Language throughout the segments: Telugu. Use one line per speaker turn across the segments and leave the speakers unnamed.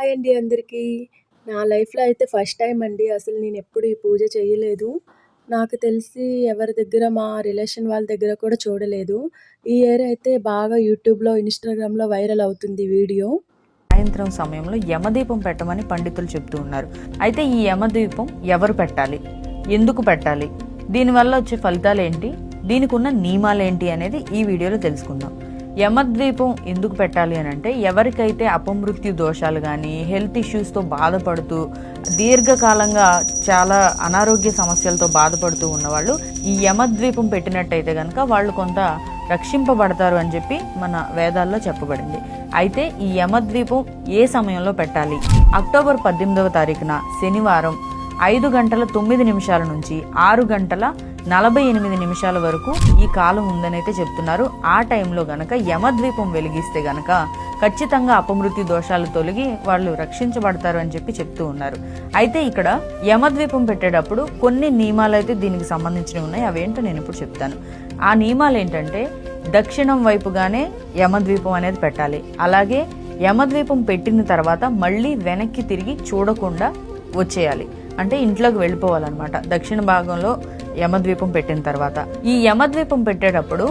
హాయ్ అండి అందరికీ. నా లైఫ్‌లో అయితే ఫస్ట్ టైం అండి. అసలు నేనెప్పుడు ఈ పూజ చేయలేదు. నాకు తెలిసి ఎవరి దగ్గర మా రిలేషన్ వాళ్ళ దగ్గర కూడా చూడలేదు. ఈ ఇయర్ అయితే బాగా యూట్యూబ్‌లో, ఇన్‌స్టాగ్రామ్‌లో వైరల్ అవుతుంది వీడియో.
సాయంత్రం సమయంలో యమదీపం పెట్టమని పండితులు చెప్తూ ఉన్నారు అయితే ఈ యమదీపం ఎవరు పెట్టాలి ఎందుకు పెట్టాలి దీనివల్ల వచ్చే ఫలితాలు ఏంటి దీనికి ఉన్న నియమాలు ఏంటి అనేది ఈ వీడియోలో తెలుసుకుందాం యమద్వీపం ఎందుకు పెట్టాలి అని అంటే ఎవరికైతే అపమృత్యు దోషాలు కానీ హెల్త్ ఇష్యూస్తో బాధపడుతూ దీర్ఘకాలంగా చాలా అనారోగ్య సమస్యలతో బాధపడుతూ ఉన్నవాళ్ళు ఈ యమద్వీపం పెట్టినట్టయితే కనుక వాళ్ళు కొంత రక్షింపబడతారు అని చెప్పి మన వేదాల్లో చెప్పబడింది. అయితే ఈ యమద్వీపం ఏ సమయంలో పెట్టాలి? అక్టోబర్ పద్దెనిమిదవ తారీఖున శనివారం ఐదు గంటల తొమ్మిది నిమిషాల నుంచి ఆరు గంటల నలభై ఎనిమిది నిమిషాల వరకు ఈ కాలం ఉందనైతే చెప్తున్నారు. ఆ టైంలో గనక యమద్వీపం వెలిగిస్తే గనక ఖచ్చితంగా అపమృతి దోషాలు తొలగి వాళ్ళు రక్షించబడతారు అని చెప్పి చెప్తూ ఉన్నారు. అయితే ఇక్కడ యమద్వీపం పెట్టేటప్పుడు కొన్ని నియమాలు అయితే దీనికి సంబంధించినవి ఉన్నాయి. అవేంటో నేను ఇప్పుడు చెప్తాను. ఆ నియమాలు ఏంటంటే దక్షిణం వైపుగానే యమద్వీపం అనేది పెట్టాలి. అలాగే యమద్వీపం పెట్టిన తర్వాత మళ్ళీ వెనక్కి తిరిగి చూడకుండా వచ్చేయాలి. అంటే ఇంట్లోకి వెళ్ళిపోవాలన్నమాట. దక్షిణ భాగంలో యమద్వీపం పెట్టిన తర్వాత. ఈ యమద్వీపం పెట్టేటప్పుడు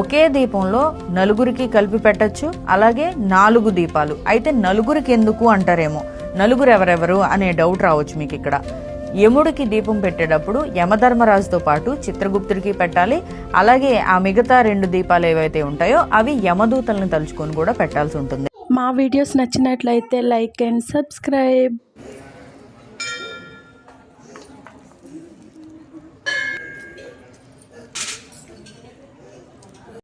ఒకే దీపంలో నలుగురికి కలిపి పెట్టచ్చు అలాగే నాలుగు దీపాలు. అయితే నలుగురికి ఎందుకు అంటారేమో? నలుగురు ఎవరెవరు అనే డౌట్ రావచ్చు మీకు ఇక్కడ యముడికి దీపం పెట్టేటప్పుడు యమధర్మరాజుతో పాటు చిత్రగుప్తుడికి పెట్టాలి అలాగే ఆ మిగతా రెండు దీపాలు ఏవైతే ఉంటాయో అవి యమదూతల్ని తలుచుకొని కూడా పెట్టాల్సి ఉంటుంది.
మా వీడియోస్ నచ్చినట్లయితే లైక్ అండ్ సబ్స్క్రైబ్.